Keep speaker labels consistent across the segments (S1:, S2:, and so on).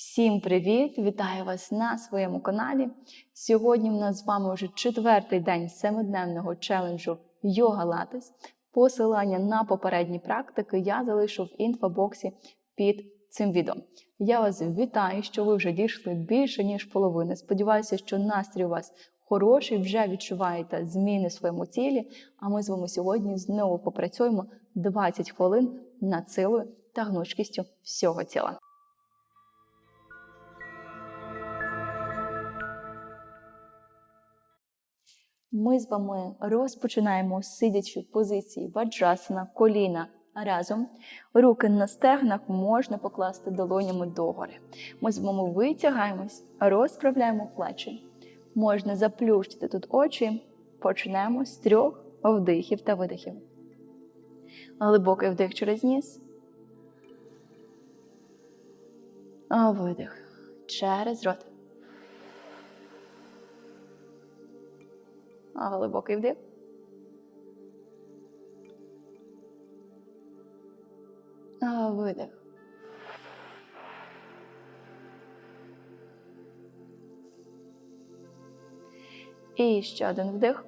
S1: Всім привіт! Вітаю вас на своєму каналі. Сьогодні в нас з вами вже четвертий день семидневного челенджу Йога Латес. Посилання на попередні практики я залишу в інфобоксі під цим відео. Я вас вітаю, що ви вже дійшли більше ніж половини. Сподіваюся, що настрій у вас хороший, вже відчуваєте зміни в своєму тілі. А ми з вами сьогодні знову попрацюємо 20 хвилин над силою та гнучкістю всього тіла. Ми з вами розпочинаємо сидячи в позиції ваджасана, коліна разом. Руки на стегнах можна покласти долонями догори. Ми з вами витягаємось, розправляємо плечі. Можна заплющити тут очі. Почнемо з трьох вдихів та видихів. Глибокий вдих через ніс. А видих через рот. Глибокий вдих. Видих. І ще один вдих.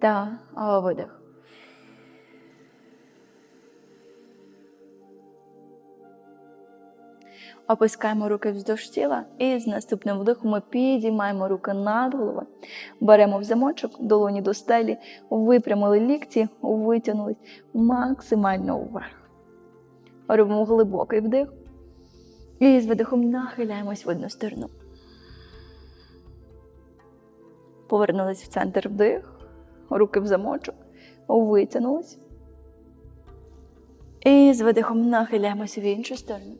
S1: Та видих. Опускаємо руки вздовж тіла, і з наступним вдихом ми підіймаємо руки над головою, беремо в замочок, долоні до стелі, випрямили лікті, витягнулись максимально вверх. Робимо глибокий вдих. І з видихом нахиляємось в одну сторону. Повернулись в центр вдих, руки в замочок, витягнулись. І з видихом нахиляємось в іншу сторону.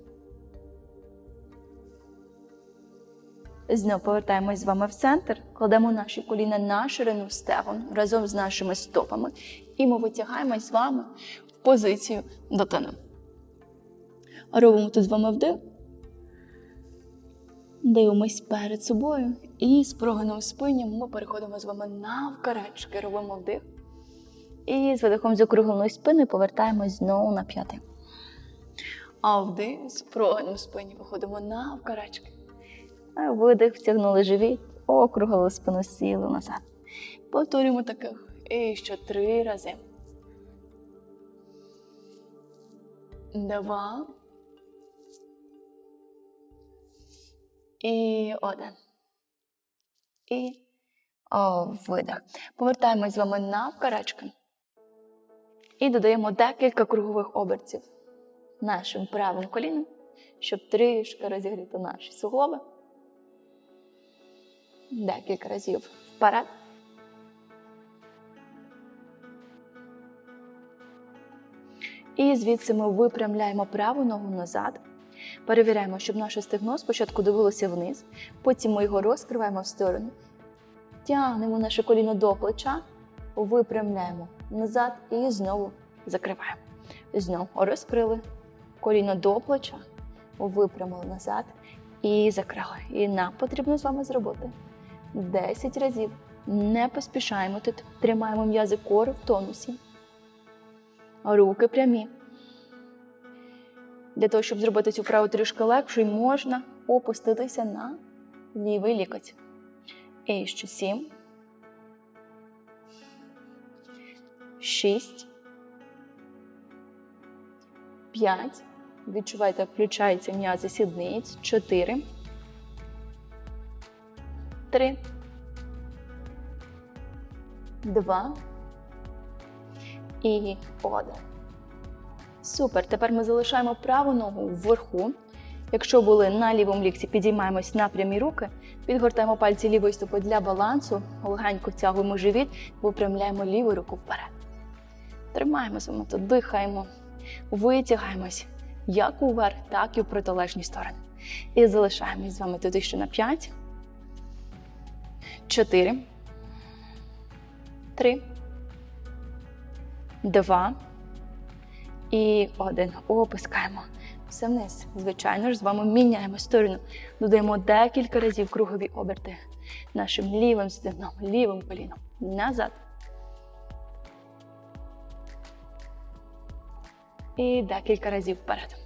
S1: Знов повертаємось з вами в центр, кладемо наші коліна на ширину стегон разом з нашими стопами. І ми витягаємось з вами в позицію дитини. Робимо тут з вами вдих. Дивимось перед собою і з прогином спині ми переходимо з вами навкарачки, робимо вдих. І з видихом з округленої спини повертаємось знову на п'ятий. А вдих з прогином спині виходимо навкарачки. Видих, втягнули живіт, округлили спину, сіли назад. Повторюємо таких і ще три рази. Два. І один. І о, видих. Повертаємось з вами навкарачки. І додаємо декілька кругових обертів нашим правим коліном, щоб трішки розігріти наші суглоби. Декілька разів вперед. І звідси ми випрямляємо праву ногу назад. Перевіряємо, щоб наше стегно спочатку дивилося вниз, потім ми його розкриваємо в сторону. Тягнемо наше коліно до плеча, випрямляємо назад і знову закриваємо. Знову розкрили коліно до плеча, випрямили назад і закрили. І нам потрібно з вами зробити 10 разів. Не поспішаємо тут, тримаємо м'язи кори в тонусі. Руки прямі. Для того, щоб зробити цю вправу трішки легшою, можна опуститися на лівий лікоть. І ще сім. Шість. П'ять. Відчувайте, включаються м'язи сідниць. Чотири. Три. Два. І один. Супер. Тепер ми залишаємо праву ногу вверху. Якщо були на лівому лікці, підіймаємось на прямі руки, підгортаємо пальці лівої стопи для балансу, легенько втягуємо живіт, випрямляємо ліву руку вперед. Тримаємо з тут, дихаємо, витягаємось як уверх, так і в протилежні сторони. І залишаємось з вами тут ще на 5, 4, 3, 2, і один. Опускаємо. Все вниз. Звичайно ж, з вами міняємо сторону. Додаємо декілька разів кругові оберти нашим лівим стегном, лівим коліном. Назад. І декілька разів вперед.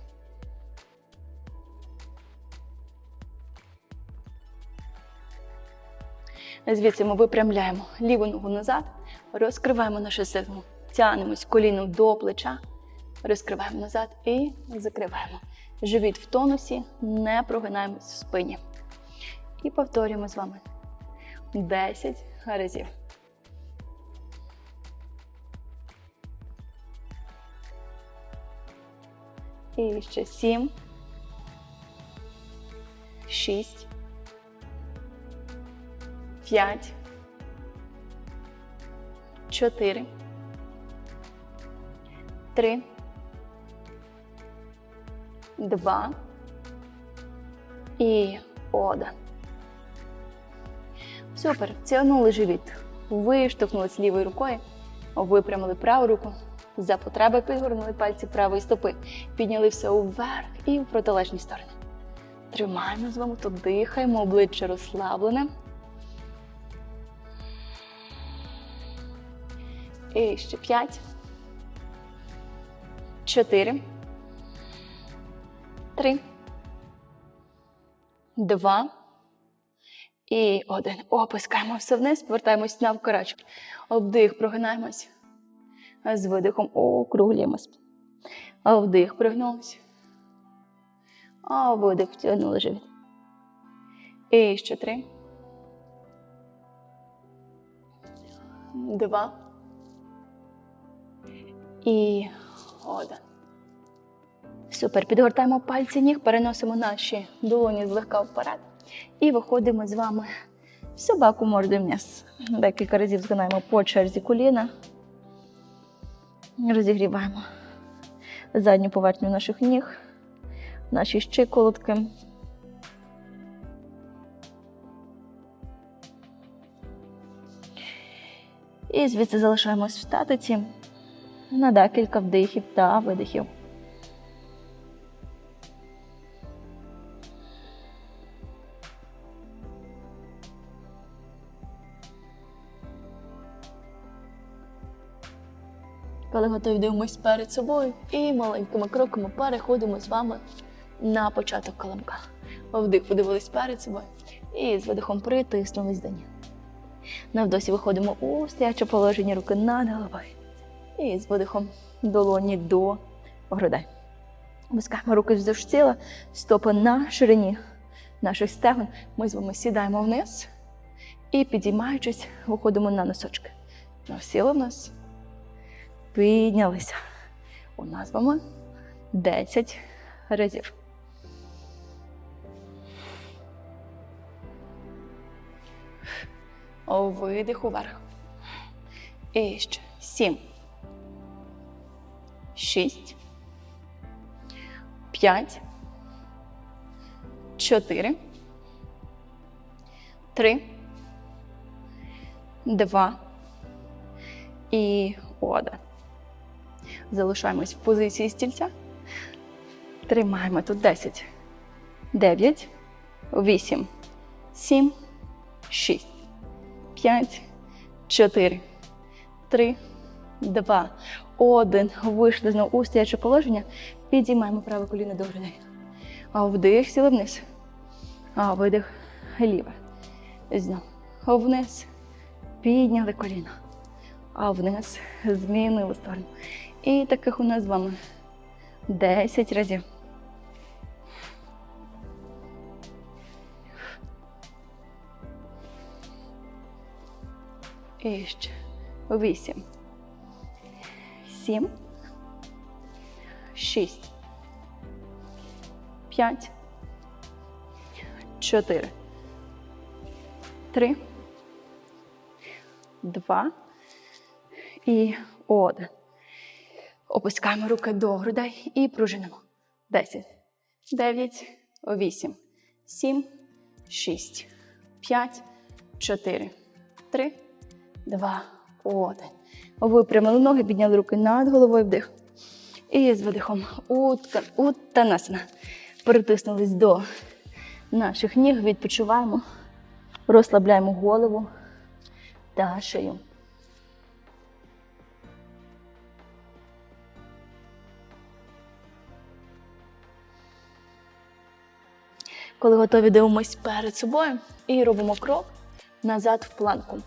S1: Звідси ми випрямляємо ліву ногу назад, розкриваємо нашу силу, тягнемось коліном до плеча, розкриваємо назад і закриваємо. Живіт в тонусі, не прогинаємось в спині. І повторюємо з вами 10 разів. І ще 7, 6, 5, 4, 3, 2 і 1. Супер. Втягнули живіт. Виштовхнулись лівою рукою, випрямили праву руку. За потреби підгорнули пальці правої стопи. Підняли все вверх і в протилежні сторони. Тримаємо з вами тут, дихаємо, обличчя розслаблене. І ще п'ять. Чотири. Три. Два. І один. Опускаємо все вниз, повертаємось навкорочок. Вдих, прогинаємось. З видихом округлюємось. Вдих, пригнулись. А видих, втягнули живіт. І ще три. Два. І один. Супер. Підгортаємо пальці ніг, переносимо наші долоні злегка вперед. І виходимо з вами в собаку мордою вниз. Декілька разів згинаємо по черзі коліна. Розігріваємо задню поверхню наших ніг, наші щиколотки. І звідси залишаємось в статиці на декілька вдихів та видихів. Коли готові дивимось перед собою і маленькими кроками переходимо з вами на початок коломка. Вдих подивились перед собою і з видихом притиснулись до ніг. На вдосі виходимо у стояче положення руки над головою. І з видихом долоні до грудей. Опускаємо руки вздовж тіла, стопи на ширині наших стегон. Ми з вами сідаємо вниз і, підіймаючись, виходимо на носочки. Сіли нас. Піднялися. У нас з вами 10 разів. Видих уверх. І ще 7. 6. 5. 4. 3. 2. І 1. Залишаємось в позиції стільця. Тримаємо тут 10, 9, 8, 7, 6, 5, 4, 3, 2, 1. Вийшли знову у стояче положення. Підіймаємо праве коліно до грудей. Вдих, сіли вниз. Видих ліве. Знову. Вниз. Підняли коліно. А вниз змінили сторону. І таких у нас з вами 10 разів. І ще 8. 7. 6. 5. 4. 3. 2. І 1. Опускаємо руки до грудей і пружинимо. 10, 9, 8, 7, 6, 5, 4, 3, 2, 1. Випрямили ноги, підняли руки над головою вдих. І з видихом. Утка, Уттанасана. Перетиснулись до наших ніг, відпочиваємо, розслабляємо голову та шию. Коли готові дивимось перед собою і робимо крок назад в планку.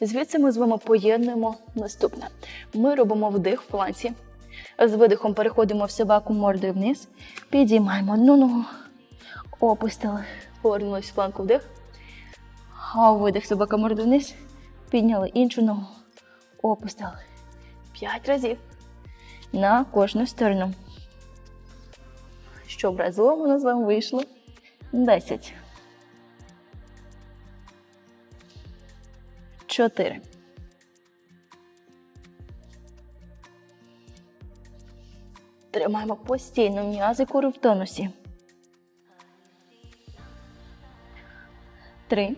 S1: Звідси ми з вами поєднуємо наступне. Ми робимо вдих в планці. З видихом переходимо в собаку мордою вниз, підіймаємо одну ногу, опустили, повернулися в планку вдих. А видих собака мордою вниз, підняли іншу ногу, опустили. П'ять разів на кожну сторону. Щоб разом у нас з вами вийшло 10. 4. Тримаємо постійно м'язи кори в тонусі. Три.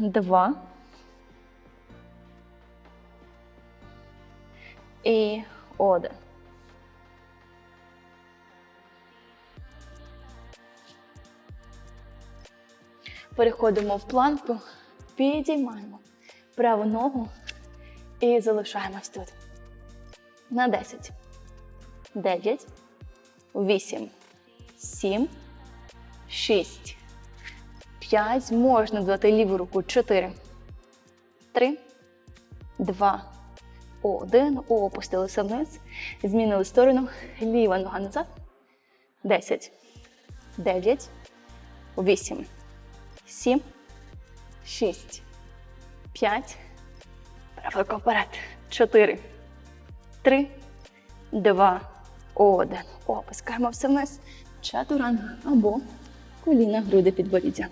S1: Два. І один. Переходимо в планку, підіймаємо праву ногу і залишаємось тут. На 10. 9, 8, 7, 6, 5. Можна додати ліву руку. 4, 3, 2, 1. Опустилися вниз. Змінили сторону. Ліва нога назад. 10, 9, 8, 7, 6, 5. Права вперед. 4, 3, 2, 1. Опускаємо все вниз. Чатуранга або коліна, груди, підборіддя.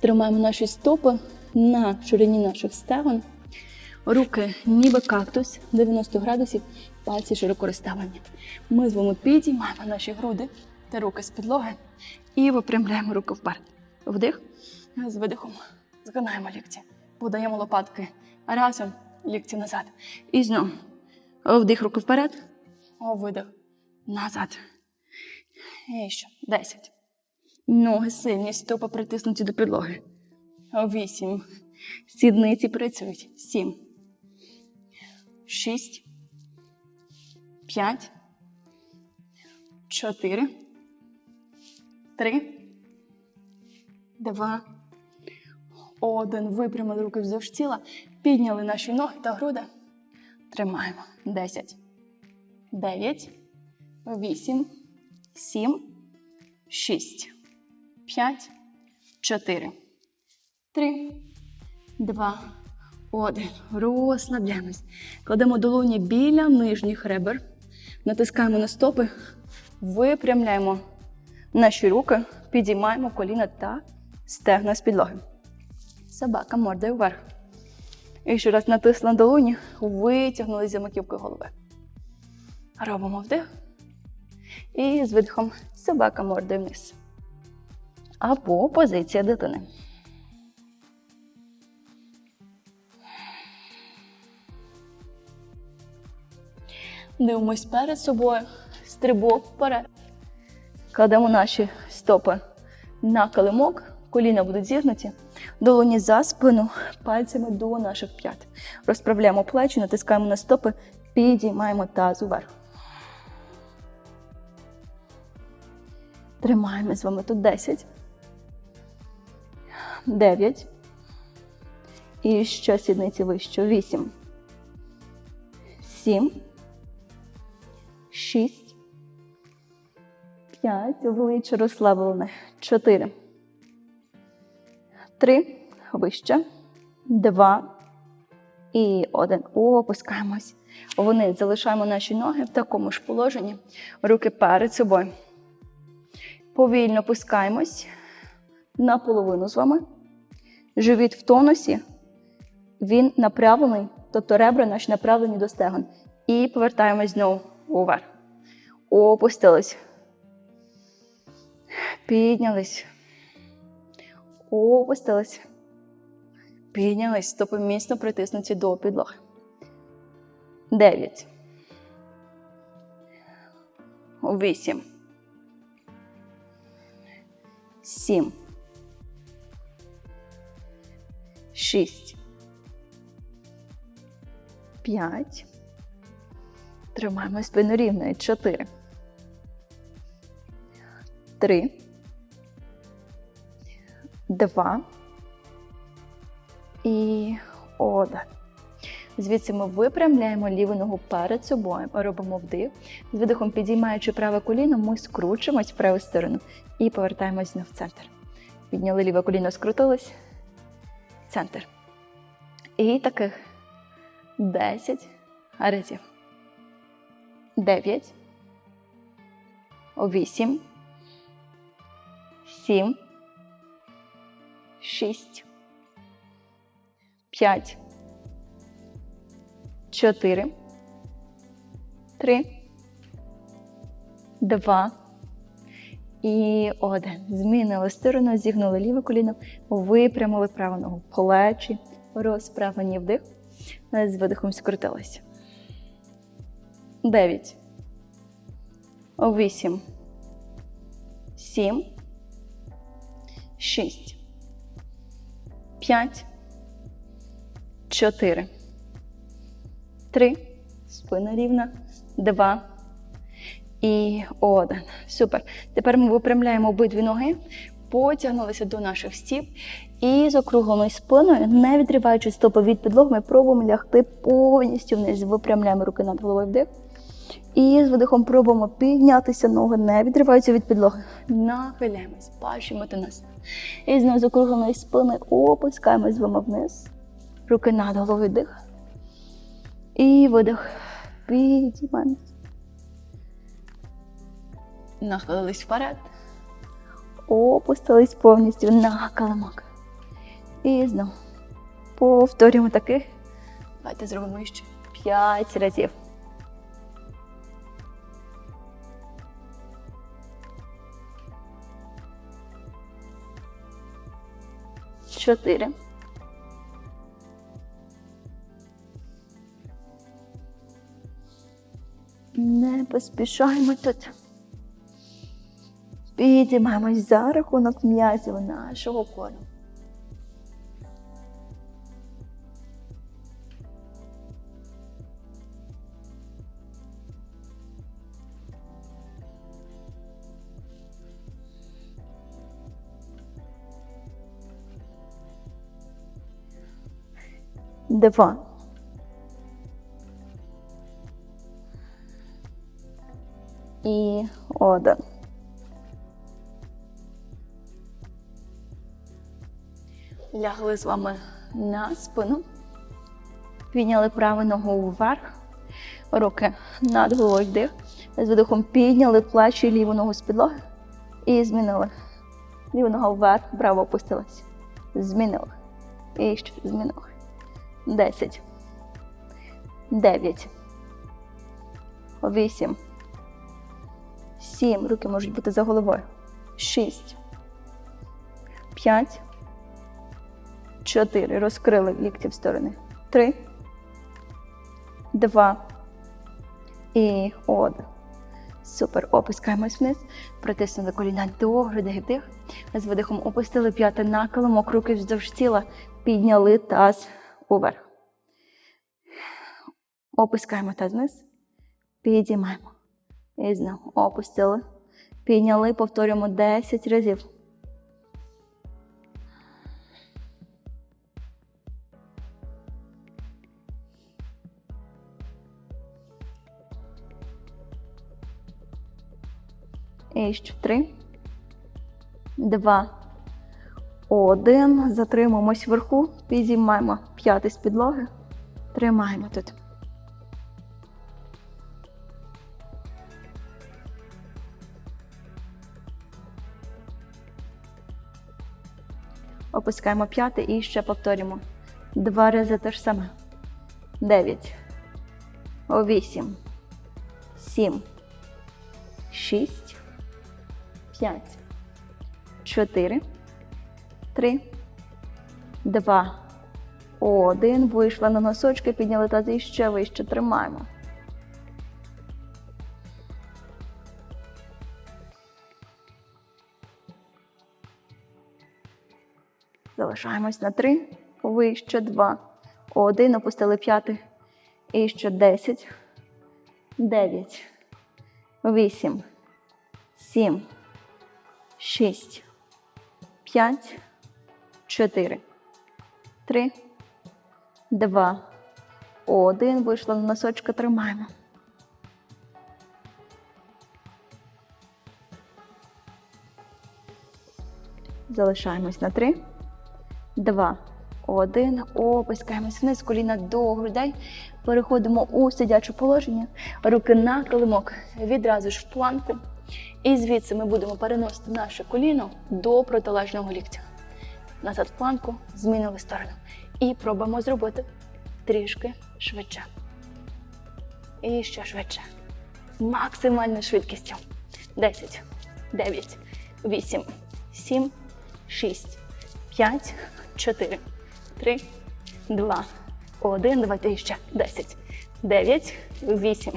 S1: Тримаємо наші стопи на ширині наших стегон. Руки ніби кактус, 90 градусів, пальці широко розставлені. Ми з вами підіймаємо наші груди та руки з підлоги і випрямляємо руки вперед. Вдих з видихом. Згинаємо лікті. Подаємо лопатки разом, лікті назад. І знову. Вдих руки вперед. Видих. Назад. І ще. Десять. Ноги сильні, стопи притиснуті до підлоги. Вісім. Сідниці працюють. Сім. Шість. П'ять. Чотири. Три. Два. Один. Випрямили руки вздовж тіла. Підняли наші ноги та груди. Тримаємо. Десять. Дев'ять. Вісім. Сім. Шість. П'ять. Чотири. Три. Два. Один. Розслабляємось. Кладемо долоні біля нижніх ребер. Натискаємо на стопи. Випрямляємо наші руки. Підіймаємо коліна та стегна з підлоги. Собака мордою вверх. І ще раз натисли на долоні, витягнули за маківкою голови. Робимо вдих. І з видихом собака мордою вниз. Або позиція дитини. Дивимось перед собою, стрибок вперед. Кладемо наші стопи на килимок, коліна будуть зігнуті, долоні за спину, пальцями до наших п'ят. Розправляємо плечі, натискаємо на стопи, підіймаємо таз уверх. Тримаємо з вами тут 10. 9. І ще сідниці вище. 8. 7. 6. 5. Обличчя розслаблене. 4. 3. Вище. 2. І 1. Опускаємось. Вниз. Залишаємо наші ноги в такому ж положенні. Руки перед собою. Повільно опускаємось на половину з вами. Живіт в тонусі. Він направлений, тобто ребра наші направлені до стегон. І повертаємось знову уверх. Опустились. Піднялись. Опустились. Піднялись. Стопи міцно притиснуті до підлоги. Дев'ять. Вісім. Сім. Шість. П'ять. Тримаємо спину рівною. Чотири. Три. Два. І один. Звідси ми випрямляємо ліву ногу перед собою, робимо вдих. З видихом, підіймаючи праве коліно, ми скручуємось в праву сторону і повертаємось в центр. Підняли ліве коліно, скрутилось. Центр. І таких 10 разів. 9. 8. 7. 6. 5. 4. 3. 2. І один. Змінили сторону, зігнули ліве коліно, випрямили праву ногу. Плечі, розправлені вдих. З видихом скрутилися. Дев'ять. Вісім. Сім. Шість. П'ять. Чотири. Три. Спина рівна. Два. І один. Супер. Тепер ми випрямляємо обидві ноги, потягнулися до наших стіп. І з округленою спиною, не відриваючи стопи від підлоги, ми пробуємо лягти повністю вниз. Випрямляємо руки над головою вдих. І з видихом пробуємо піднятися ноги, не відриваються від підлоги. Нахиляємось, бачимо до нас. І знову з округленою спиною опускаємось з вами вниз. Руки над головою вдих. І видих. Підіймаємось. Нахилились вперед. Опустились повністю на каламок. І знову повторюємо таких. Давайте зробимо ще 5 разів. 4. Не поспішаємо тут. Підіймаємось за рахунок м'язів нашого кору. 2. І 1. Лягли з вами на спину. Підняли праву ногу вверх. Руки над головою вдих. З видихом підняли плечі ліву ногу з підлоги. І змінили. Ліву ногу вверх, Браво опустилась. Змінили. І ще змінили. Десять. Дев'ять. Вісім. Сім. Руки можуть бути за головою. Шість. П'ять. Чотири. Розкрили лікті в сторони. Три. Два. І один. Супер. Опускаємось вниз. Притиснули коліна до грудей вдих. З видихом опустили п'яти на коломок, руки вздовж тіла. Підняли таз уверх. Опускаємо таз вниз. Підіймаємо. І знову опустили. Підняли, повторюємо 10 разів. І ще три, два, один. Затримуємось вверху, підіймаємо п'яти з підлоги. Тримаємо тут. Опускаємо п'яти і ще повторюємо. Два рази те ж саме. Дев'ять. Вісім. Сім. Шість. П'ять. Чотири. Три. Два. Один. Вийшла на носочки, підняли тази і ще вище. Тримаємо. Залишаємось на три. Вище два. Один. Опустили п'яти. І ще десять. дев'ять, вісім, сім, шість, п'ять, чотири, три, два, один. Вийшла на носочка, тримаємо. Залишаємось на три, два, один. Опускаємось вниз, коліна до грудей. Переходимо у сидяче положення, руки на килимок, відразу ж в планку. І звідси ми будемо переносити наше коліно до протилежного ліктя. Назад планку, змінили сторону. І пробуємо зробити трішки швидше. І ще швидше. Максимальною швидкістю. 10, 9, 8, 7, 6, 5, 4, 3, 2, 1. Давайте ще. 10, 9, 8,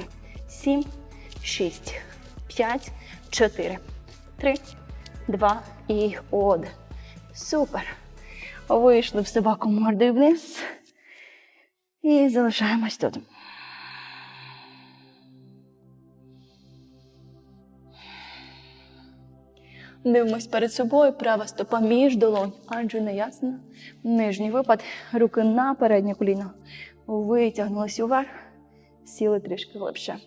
S1: 7, 6, 5, 4, 3, 2 і 1. Супер. Вийшли в собаку мордою вниз. І залишаємось тут. Дивимось перед собою, права стопа між долонь, адже не ясно. Нижній випад, руки на переднє коліно. Витягнулись уверх, сіли трішки глибше.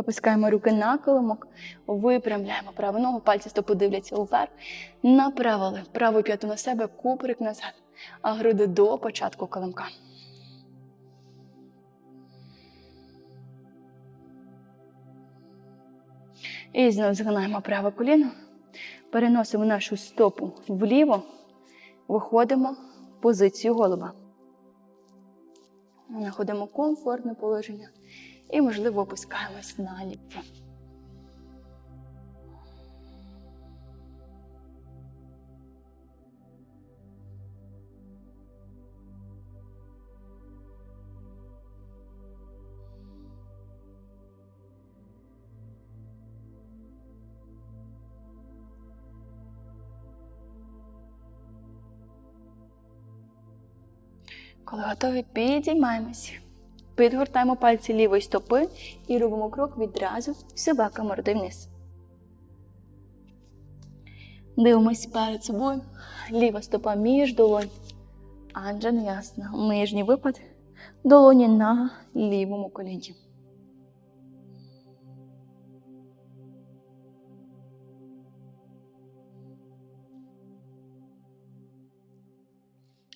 S1: Опускаємо руки на коломок, випрямляємо праву ногу, пальці стопи дивляться вверх, направили праву п'яту на себе, куприк назад, а груди до початку коломка. І знову згинаємо праве коліно, переносимо нашу стопу вліво, виходимо в позицію голуба. Знаходимо комфортне положення і, можливо, опускаємось на лікті. Коли готові, підіймаємось. Підгортаємо пальці лівої стопи і робимо крок відразу собака морди вниз. Дивимось перед собою. Ліва стопа між долонь. Анджа не ясно. Нижній випад. Долоні на лівому коліні.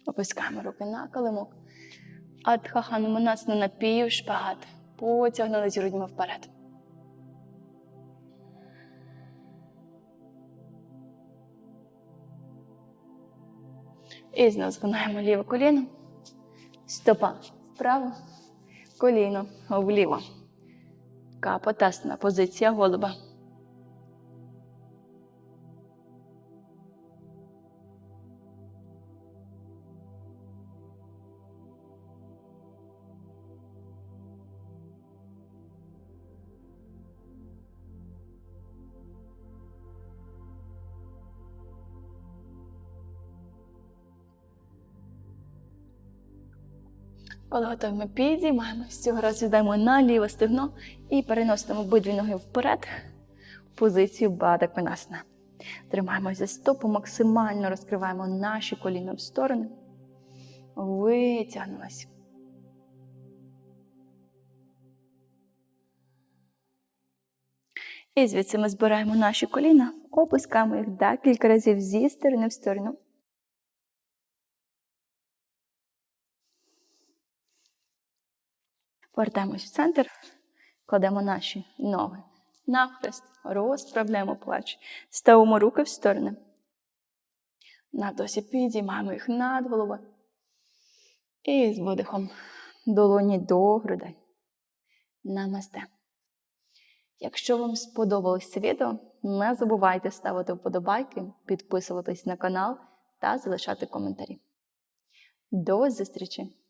S1: Опускаємо руки на килимок. Адхахануманасна напів шпагат. Потягнулись грудьми вперед. І знову згинаємо ліве коліно. Стопа вправо, коліно вліво. Капотасна позиція голуба. Коли готові, ми підіймаємось. Цього разу йдемо на ліве стегно і переносимо обидві ноги вперед в позицію бада конасна. Тримаємося за стопу, максимально розкриваємо наші коліна в сторони. Витягнулись. І звідси ми збираємо наші коліна, опускаємо їх декілька разів зі сторони в сторону. Повертаємось в центр, кладемо наші ноги навхрест, розправляємо плач, ставимо руки в сторони. На досі підіймаємо їх над головою. І з видихом долоні до грудей. Намасте. Якщо вам сподобалось це відео, не забувайте ставити вподобайки, підписуватись на канал та залишати коментарі. До зустрічі!